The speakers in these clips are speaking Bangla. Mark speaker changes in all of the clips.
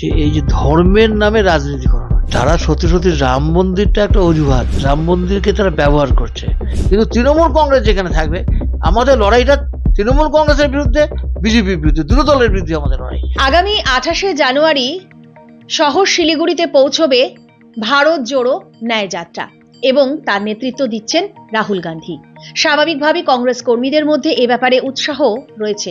Speaker 1: যে এই যে ধর্মের নামে রাজনীতি করানো তারা সত্যি সত্যি রাম মন্দিরটা একটা অজুহাত, রাম মন্দিরকে তারা ব্যবহার করছে। কিন্তু তৃণমূল কংগ্রেস যেখানে থাকবে, আমাদের লড়াইটা তৃণমূল কংগ্রেসের বিরুদ্ধে, বিজেপির বিরুদ্ধে, দুটো দলের বিরুদ্ধে আমাদের লড়াই।
Speaker 2: আগামী আঠাশে জানুয়ারি শহর শিলিগুড়িতে পৌঁছবে ভারত জোড়ো ন্যায় যাত্রা এবং তার নেতৃত্ব দিচ্ছেন রাহুল গান্ধী। স্বাভাবিকভাবে কংগ্রেস কর্মীদের মধ্যে এ ব্যাপারে উৎসাহ রয়েছে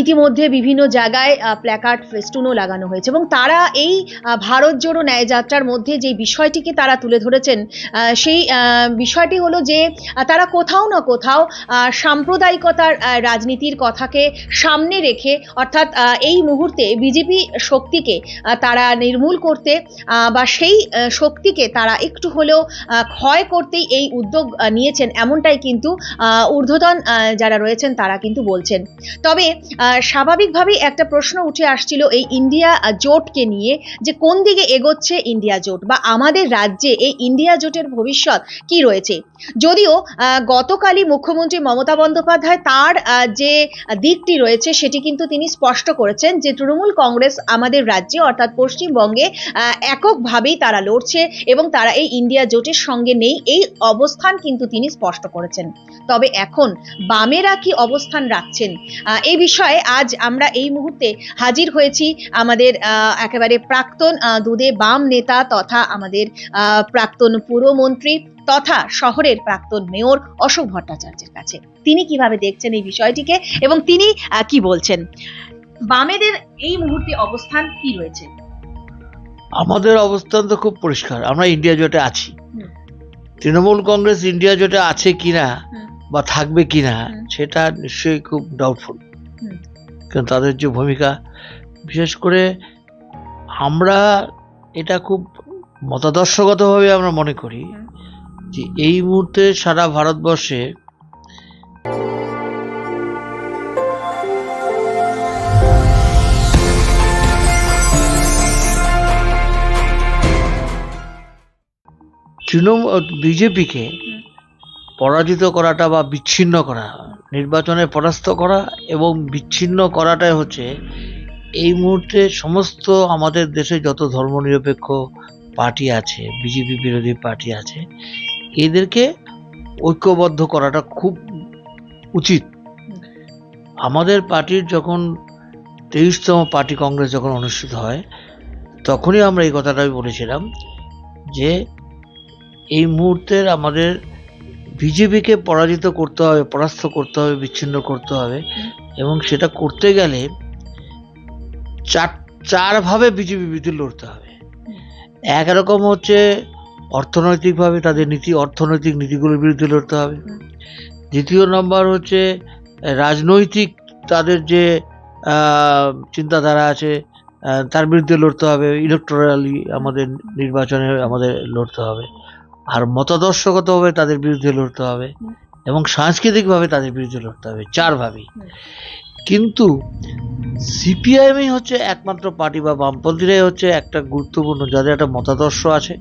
Speaker 2: ইতিমধ্যে বিভিন্ন জায়গায় প্ল্যাকার্ড ফেস্টুনও লাগানো হয়েছে। এবং তারা এই ভারত জোড়ো ন্যায় যাত্রার মধ্যে যে বিষয়টিকে তারা তুলে ধরেছেন সেই বিষয়টি হলো যে তারা কোথাও না কোথাও সাম্প্রদায়িকতার রাজনীতির কথাকে সামনে রেখে, অর্থাৎ এই মুহূর্তে বিজেপি শক্তিকে তারা নির্মূল করতে বা সেই শক্তিকে তারা একটু হলেও ক্ষয় করতেই এই উদ্যোগ নিয়েছেন। এমনটাই কিন্তু ঊর্ধ্বতন যারা রয়েছেন তারা কিন্তু বলছেন। তবে স্বাভাবিকভাবেই একটা প্রশ্ন উঠে আসছিল এই ইন্ডিয়া জোটকে নিয়ে যে কোন দিকে এগোচ্ছে ইন্ডিয়া জোট বা আমাদের রাজ্যে এই ইন্ডিয়া জোটের ভবিষ্যৎ কি রয়েছে। যদিও গতকালই মুখ্যমন্ত্রী মমতা বন্দ্যোপাধ্যায় তার যে দিকটি রয়েছে সেটি কিন্তু তিনি স্পষ্ট করেছেন যে তৃণমূল কংগ্রেস আমাদের রাজ্যে অর্থাৎ পশ্চিমবঙ্গে এককভাবেই তারা লড়ছে এবং তারা এই ইন্ডিয়া জোটের সঙ্গে নেই, এই অবস্থান কিন্তু তিনি স্পষ্ট করেছেন। তবে এখন বামেরা কি অবস্থান রাখছেন? এই বিষয়ে আজ আমরা এই মুহূর্তে হাজির হয়েছি আমাদের আহ, একেবারে প্রাক্তন দুদে বাম নেতা তথা আমাদের আহ, প্রাক্তন পুরমন্ত্রী তথা শহরের প্রাক্তন মেয়র অশোক ভট্টাচার্যের কাছে। তিনি কীভাবে দেখছেন এই বিষয়টিকে এবং তিনি কি বলছেন? বামেদের এই মুহূর্তে অবস্থান কি রয়েছে?
Speaker 1: আমাদের অবস্থান তো খুব পরিষ্কার। আমরা ইন্ডিয়া জোটে আছি। তৃণমূল কংগ্রেস ইন্ডিয়া জোটে আছে কিনা বা থাকবে কিনা সেটা নিশ্চয়ই খুব ডাউটফুল। কারণ তাদের যে ভূমিকা বিশেষ করে আমরা এটা খুব মতাদর্শগতভাবে আমরা মনে করি যে এই মুহূর্তে সারা ভারতবর্ষে তৃণমূল বিজেপিকে পরাজিত করাটা বা বিচ্ছিন্ন করা নির্বাচনে পরাস্ত করা এবং বিচ্ছিন্ন করাটাই হচ্ছে এই মুহূর্তে সমস্ত আমাদের দেশে যত ধর্মনিরপেক্ষ পার্টি আছে, বিজেপি বিরোধী পার্টি আছে, এদেরকে ঐক্যবদ্ধ করাটা খুব উচিত। আমাদের পার্টির যখন তেইশতম পার্টি কংগ্রেস যখন অনুষ্ঠিত হয়, তখনই আমরা এই কথাটাই বলেছিলাম যে এই মুহূর্তের আমাদের বিজেপিকে পরাজিত করতে হবে, পরাস্ত করতে হবে, বিচ্ছিন্ন করতে হবে। এবং সেটা করতে গেলে চার চারভাবে বিজেপি বিরুদ্ধে লড়তে হবে। একরকম হচ্ছে অর্থনৈতিকভাবে তাদের নীতি, অর্থনৈতিক নীতিগুলোর বিরুদ্ধে লড়তে হবে। দ্বিতীয় নম্বর হচ্ছে রাজনৈতিক তাদের যে চিন্তাধারা আছে তার বিরুদ্ধে লড়তে হবে। ইলেকটোরালি আমাদের নির্বাচনে আমাদের লড়তে হবে। আর মতাদর্শগতভাবে তাদের বিরুদ্ধে লড়তে হবে। এবং সাংস্কৃতিকভাবে তাদের বিরুদ্ধে লড়তে হবে চারভাবেই। কিন্তু সিপিআইএমই হচ্ছে একমাত্র পার্টি বা বামপন্থীরাই হচ্ছে একটা গুরুত্বপূর্ণ যাদের একটা মতাদর্শ আছে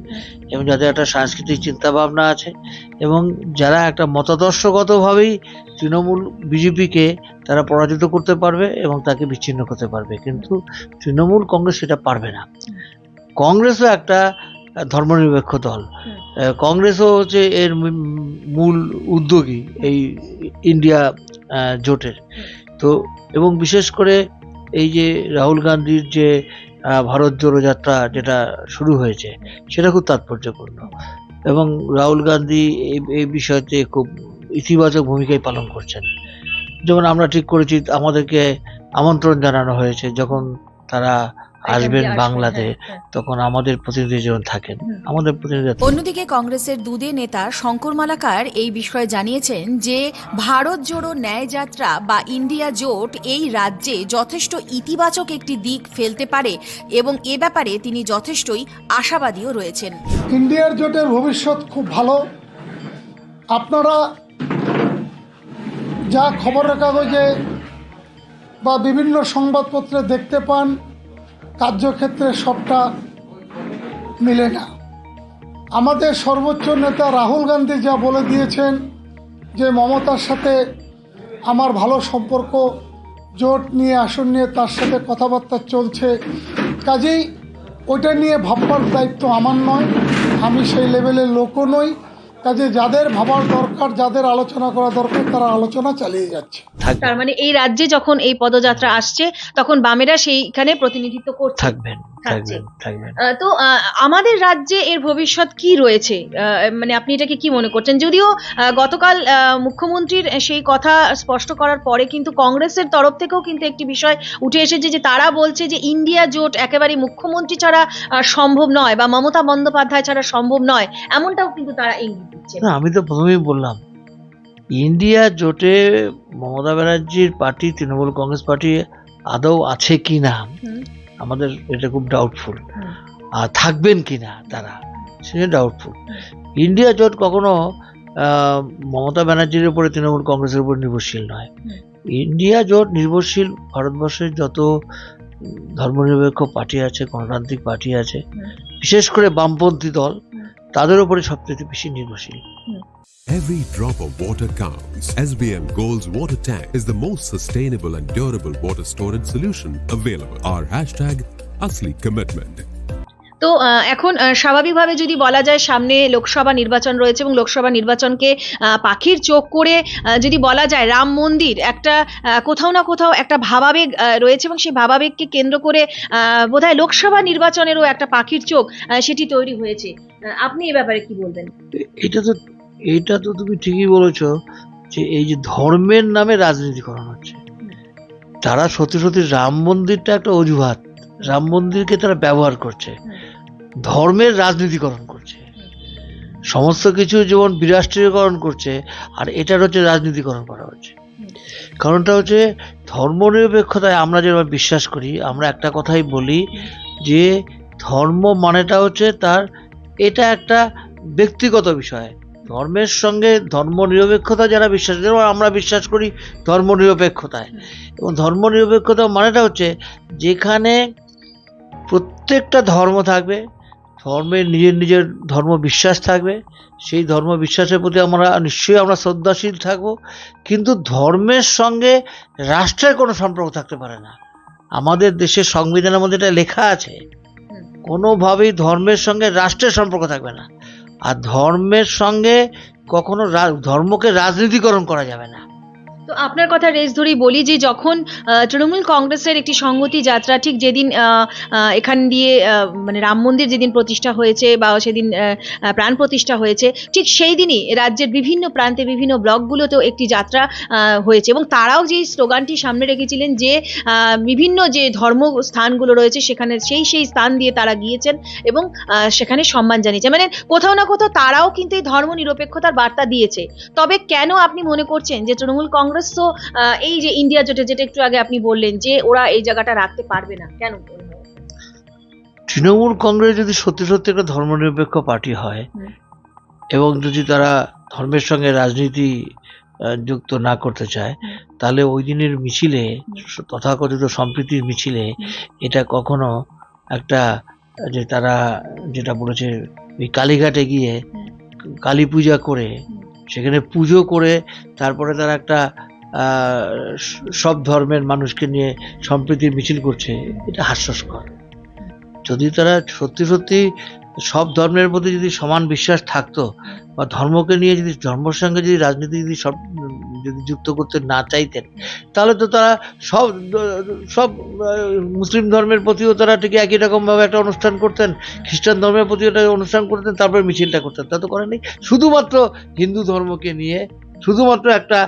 Speaker 1: এবং যাদের একটা সাংস্কৃতিক চিন্তাভাবনা আছে এবং যারা একটা মতাদর্শগতভাবেই তৃণমূল বিজেপিকে তারা পরাজিত করতে পারবে এবং তাকে বিচ্ছিন্ন করতে পারবে। কিন্তু তৃণমূল কংগ্রেস সেটা পারবে না। কংগ্রেসও একটা ধর্মনিরপেক্ষ দল। কংগ্রেসও হচ্ছে এর মূল উদ্যোগী এই ইন্ডিয়া জোটের। তো এবং বিশেষ করে এই যে রাহুল গান্ধীর যে ভারত জোড়ো যাত্রা যেটা শুরু হয়েছে সেটা খুব তাৎপর্যপূর্ণ। এবং রাহুল গান্ধী এই এই বিষয়তে খুব ইতিবাচক ভূমিকাই পালন করছেন। যেমন আমরা ঠিক করেছি আমাদেরকে আমন্ত্রণ জানানো হয়েছে যখন তারা আসবেন বাংলাতে
Speaker 2: হ্যাঁ, হ্যাঁ।
Speaker 1: তখন আমাদের প্রতিনিধি যখন থাকেন। আমাদের প্রতিনিধি
Speaker 3: অন্যদিকে কংগ্রেসের দুদে নেতা শঙ্কর মালাকার এই বিষয়ে জানিয়েছেন যে ভারত জোড়ো ন্যায় যাত্রা বা ইন্ডিয়া জোট এই রাজ্যে যথেষ্ট ইতিবাচক একটি দিক ফেলতে পারে এবং এ ব্যাপারে তিনি যথেষ্টই আশাবাদীও রয়েছেন।
Speaker 4: ইন্ডিয়ার জোটের ভবিষ্যৎ খুব ভালো। আপনারা যা খবরের কাগজে বা বিভিন্ন সংবাদপত্রে দেখতে পান কার্যক্ষেত্রে সবটা মিলে না। আমাদের সর্বোচ্চ নেতা রাহুল গান্ধী যা বলে দিয়েছেন যে মমতার সাথে আমার ভালো সম্পর্ক, জোট নিয়ে, আসন নিয়ে, তার সাথে কথাবার্তা চলছে, কাজেই ওইটা নিয়ে ভাববার দায়িত্ব আমার নয়। আমি সেই লেভেলের লোকও নই। কাজে যাদের ভাবার দরকার যাদের আলোচনা করা দরকার তারা আলোচনা চালিয়ে যাচ্ছে।
Speaker 2: তার মানে এই রাজ্যে যখন এই পদযাত্রা আসছে তখন বামেরা সেইখানে প্রতিনিধিত্ব করছে।
Speaker 1: থাকবেন।
Speaker 2: থাকছে।
Speaker 1: থাকবেন
Speaker 2: আহ, তো আমাদের রাজ্যে এর ভবিষ্যৎ কি রয়েছে? মানে আপনি এটাকে কি মনে করছেন? যদিও গতকাল মুখ্যমন্ত্রীর সেই কথা স্পষ্ট করার পরে কিন্তু কংগ্রেসের তরফ থেকেও কিন্তু একটি বিষয় উঠে এসেছে যে তারা বলছে যে ইন্ডিয়া জোট একেবারে মুখ্যমন্ত্রী ছাড়া সম্ভব নয় বা মমতা বন্দ্যোপাধ্যায় ছাড়া সম্ভব নয়। এমনটাও কিন্তু তারা ইঙ্গিত দিচ্ছে।
Speaker 1: আমি তো প্রথমেই বললাম ইন্ডিয়া জোটে মমতা ব্যানার্জির পার্টি তৃণমূল কংগ্রেস পার্টি আদৌ আছে কি না। আমাদের এটা খুব ডাউটফুল আর থাকবেন কি না তারা সেটা ডাউটফুল ইন্ডিয়া জোট কখনো মমতা ব্যানার্জির উপরে তৃণমূল কংগ্রেসের উপর নির্ভরশীল নয়। ইন্ডিয়া জোট নির্ভরশীল ভারতবর্ষের যত ধর্মনিরপেক্ষ পার্টি আছে গণতান্ত্রিক পার্টি আছে বিশেষ করে বামপন্থী দল। তাদের উপরে সবচেয়ে বেশি নির্ভরশীল
Speaker 5: Every drop of water counts. SBM Gold's water tank is the most sustainable and durable water storage solution available. Our hashtag Asli Commitment.
Speaker 2: তো এখন স্বাভাবিকভাবে যদি বলা যায় সামনে লোকসভা নির্বাচন রয়েছে এবং লোকসভা নির্বাচনকে পাখির চোখ করে যদি বলা যায় রাম মন্দির একটা কোথাও না কোথাও একটা ভাবাবেগ রয়েছে এবং সেই ভাবাবেগকে কেন্দ্র করে বোধহয় লোকসভা নির্বাচনেরও একটা পাখির চোখ সেটি তৈরি হয়েছে। আপনি এ ব্যাপারে কি বলবেন?
Speaker 1: এটা তো এটা তো তুমি ঠিকই বলেছ যে এই যে ধর্মের নামে রাজনীতি করানো হচ্ছে। তারা সত্যি সত্যি রাম মন্দিরটা একটা অজুহাত। রাম মন্দিরকে তারা ব্যবহার করছে। ধর্মের রাজনীতিকরণ করছে। সমস্ত কিছু যেমন বিরাষ্ট্রীয়করণ করছে, আর এটার হচ্ছে রাজনীতিকরণ করা হচ্ছে। কারণটা হচ্ছে ধর্মনিরপেক্ষতায় আমরা যেভাবে বিশ্বাস করি, আমরা একটা কথাই বলি যে ধর্ম মানেটা হচ্ছে তার, এটা একটা ব্যক্তিগত বিষয়। ধর্মের সঙ্গে ধর্ম নিরপেক্ষতা যারা বিশ্বাস যেমন আমরা বিশ্বাস করি ধর্ম নিরপেক্ষতায় এবং ধর্ম নিরপেক্ষতা মানেটা হচ্ছে যেখানে প্রত্যেকটা ধর্ম থাকবে ধর্মের নিজের নিজের ধর্ম বিশ্বাস থাকবে, সেই ধর্ম বিশ্বাসের প্রতি আমরা নিশ্চয়ই আমরা শ্রদ্ধাশীল থাকব, কিন্তু ধর্মের সঙ্গে রাষ্ট্রের কোনো সম্পর্ক থাকতে পারে না। আমাদের দেশের সংবিধানের মধ্যে এটা লেখা আছে, কোনোভাবেই ধর্মের সঙ্গে রাষ্ট্রের সম্পর্ক থাকবে না। আর ধর্মের সঙ্গে কখনো ধর্মকে রাজনীতিকরণ করা যাবে না।
Speaker 2: তো আপনার কথা রেস ধরেই বলি যে যখন তৃণমূল কংগ্রেসের একটি সংহতি যাত্রা, ঠিক যেদিন এখান দিয়ে মানে রাম মন্দির যেদিন প্রতিষ্ঠা হয়েছে বা সেদিন প্রাণ প্রতিষ্ঠা হয়েছে, ঠিক সেই দিনই রাজ্যের বিভিন্ন প্রান্তে বিভিন্ন ব্লকগুলোতেও একটি যাত্রা হয়েছে। এবং তারাও যে স্লোগানটি সামনে রেখেছিলেন যে বিভিন্ন যে ধর্ম স্থানগুলো রয়েছে সেখানে সেই সেই স্থান দিয়ে তারা গিয়েছেন এবং সেখানে সম্মান জানিয়েছে মানে কোথাও না কোথাও তারাও কিন্তু এই ধর্ম নিরপেক্ষতার বার্তা দিয়েছে। তবে কেন আপনি মনে করছেন যে তৃণমূল কংগ্রেস আহ, এই যে ইন্ডিয়া জোটে যেটা একটু আগে আপনি বললেন যে ওরা এই জায়গাটা রাখতে পারবে না কেন?
Speaker 1: তৃণমূল কংগ্রেস যদি সত্যি সত্যি একটা ধর্মনিরপেক্ষ পার্টি হয় এবং যদি তারা ধর্মের সঙ্গে রাজনীতি যুক্ত না করতে চায় তাহলে ওই দিনের মিছিলে তথাকথিত সম্প্রীতির মিছিলে এটা কখনো একটা যে তারা যেটা বলেছে ওই কালীঘাটে গিয়ে কালী পূজা করে সেখানে পুজো করে তারপরে তারা একটা সব ধর্মের মানুষকে নিয়ে সম্প্রীতির মিছিল করছে, এটা হাস্যস্কর। যদি তারা সত্যি সত্যি সব ধর্মের প্রতি যদি সমান বিশ্বাস থাকতো বা ধর্মকে নিয়ে যদি ধর্মের সঙ্গে যদি রাজনীতি যদি সব, যদি যুক্ত করতে না চাইতেন, তাহলে তো তারা সব সব মুসলিম ধর্মের প্রতিও তারা ঠিক একই রকমভাবে একটা অনুষ্ঠান করতেন, খ্রিস্টান ধর্মের প্রতি একটা অনুষ্ঠান করতেন, তারপরে মিছিলটা করতেন। তা তো করেনি শুধুমাত্র হিন্দু ধর্মকে নিয়ে, শুধুমাত্র একটা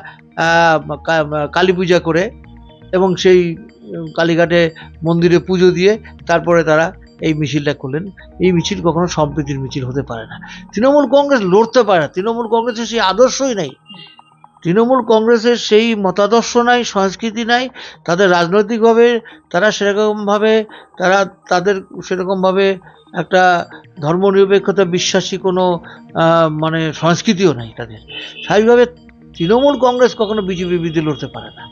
Speaker 1: কালী পূজা করে এবং সেই কালীঘাটে মন্দিরে পুজো দিয়ে তারপরে তারা এই মিছিলটা করলেন। এই মিছিল কখনো সম্প্রীতির মিছিল হতে পারে না। তৃণমূল কংগ্রেস লড়তে পারে না। তৃণমূল কংগ্রেসের সেই আদর্শই নাই। তৃণমূল কংগ্রেসের সেই মতাদর্শ নাই, সংস্কৃতি নাই, তাদের রাজনৈতিকভাবে তারা সেরকমভাবে, তারা তাদের সেরকমভাবে একটা ধর্মনিরপেক্ষতা বিশ্বাসী কোনো মানে সংস্কৃতিও নাই তাদের। স্বাভাবিকভাবে তৃণমূল কংগ্রেস কখনো বিজেপির বিরুদ্ধে লড়তে পারে না।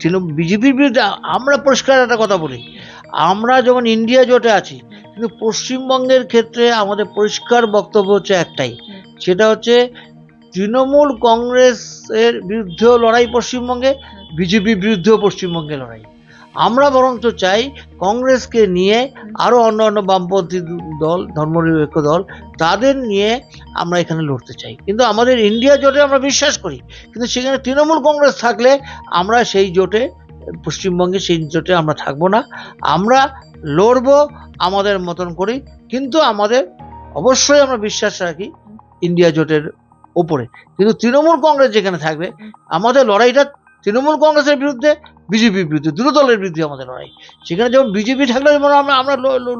Speaker 1: তৃণমূল বিজেপির বিরুদ্ধে আমরা পরিষ্কার একটা কথা বলি। আমরা যখন ইন্ডিয়া জোটে আছি, কিন্তু পশ্চিমবঙ্গের ক্ষেত্রে আমাদের পরিষ্কার বক্তব্য হচ্ছে একটাই। সেটা হচ্ছে তৃণমূল কংগ্রেসের বিরুদ্ধেও লড়াই পশ্চিমবঙ্গে, বিজেপির বিরুদ্ধেও পশ্চিমবঙ্গে লড়াই। আমরা বরঞ্চ চাই কংগ্রেসকে নিয়ে আরও অন্য অন্য বামপন্থী দল, ধর্মনিরপেক্ষ দল, তাদের নিয়ে আমরা এখানে লড়তে চাই। কিন্তু আমাদের ইন্ডিয়া জোটে আমরা বিশ্বাস করি, কিন্তু সেখানে তৃণমূল কংগ্রেস থাকলে আমরা সেই জোটে পশ্চিমবঙ্গে সেই জোটে আমরা থাকব না। আমরা লড়বো আমাদের মতন করি কিন্তু আমাদের অবশ্যই আমরা বিশ্বাস রাখি ইন্ডিয়া জোটের ওপরে। কিন্তু তৃণমূল কংগ্রেস যেখানে থাকবে, আমাদের লড়াইটা তৃণমূল কংগ্রেসের বিরুদ্ধে বিজেপির বিরুদ্ধে দুটো দলের বিরুদ্ধে আমাদের লড়াই। সেখানে যেমন বিজেপি থাকলে যেমন আমরা আমরা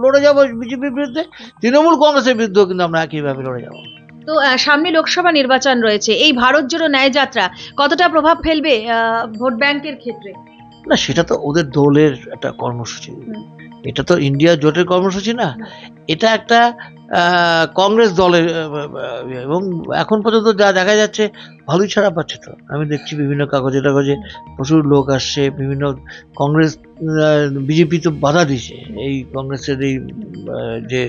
Speaker 1: লড়ে যাব বিজেপির বিরুদ্ধে তৃণমূল কংগ্রেসের বিরুদ্ধেও কিন্তু আমরা একইভাবে লড়ে যাব।
Speaker 2: তো সামনে লোকসভা নির্বাচন রয়েছে এই ভারত জোড়ো ন্যায় যাত্রা কতটা প্রভাব ফেলবে ভোট ব্যাংকের ক্ষেত্রে?
Speaker 1: না সেটা তো ওদের দলের একটা কর্মসূচি। এটা তো ইন্ডিয়া জোটের কর্মসূচি না। এটা একটা কংগ্রেস দলের এবং এখন পর্যন্ত যা দেখা যাচ্ছে ভালোই ছাড়া পাচ্ছে তো। আমি দেখছি বিভিন্ন কাগজে টাগজে প্রচুর লোক আসছে, বিভিন্ন কংগ্রেস বিজেপি তো বাধা দিয়েছে। এই কংগ্রেসের এই যে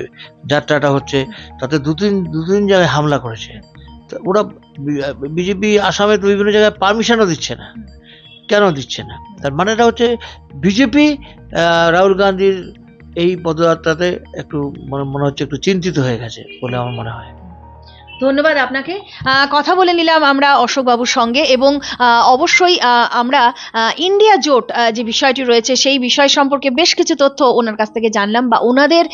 Speaker 1: যাত্রাটা হচ্ছে, তাতে দু তিন দু তিন জায়গায় হামলা করেছে। ওরা বিজেপি আসামে তো বিভিন্ন জায়গায় পারমিশনও দিচ্ছে না। কেন দিচ্ছে না? তার মানেটা হচ্ছে বিজেপি রাহুল গান্ধীর এই পদযাত্রাতে একটু মনে হচ্ছে একটু চিন্তিত হয়ে গেছে বলে আমার মনে হয়।
Speaker 2: ধন্যবাদ আপনাকে। কথা বলে নিলাম আমরা অশোকবাবুর সঙ্গে এবং অবশ্যই আমরা ইন্ডিয়া জোট যে বিষয়টি রয়েছে সেই বিষয় সম্পর্কে বেশ কিছু তথ্য ওনার কাছ থেকে জানলাম বা ওনাদের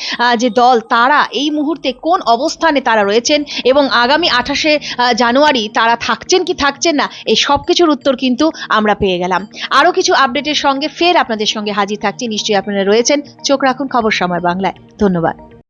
Speaker 2: যে দল, তারা এই মুহূর্তে কোন অবস্থানে তারা রয়েছেন এবং আগামী আঠাশে জানুয়ারি তারা থাকছেন কি থাকছেন না, এই সব কিছুর উত্তর কিন্তু আমরা পেয়ে গেলাম। আরও কিছু আপডেটের সঙ্গে ফের আপনাদের সঙ্গে হাজির থাকছি, নিশ্চয়ই আপনারা রয়েছেন। চোখ রাখুন খবর সময় বাংলায়। ধন্যবাদ।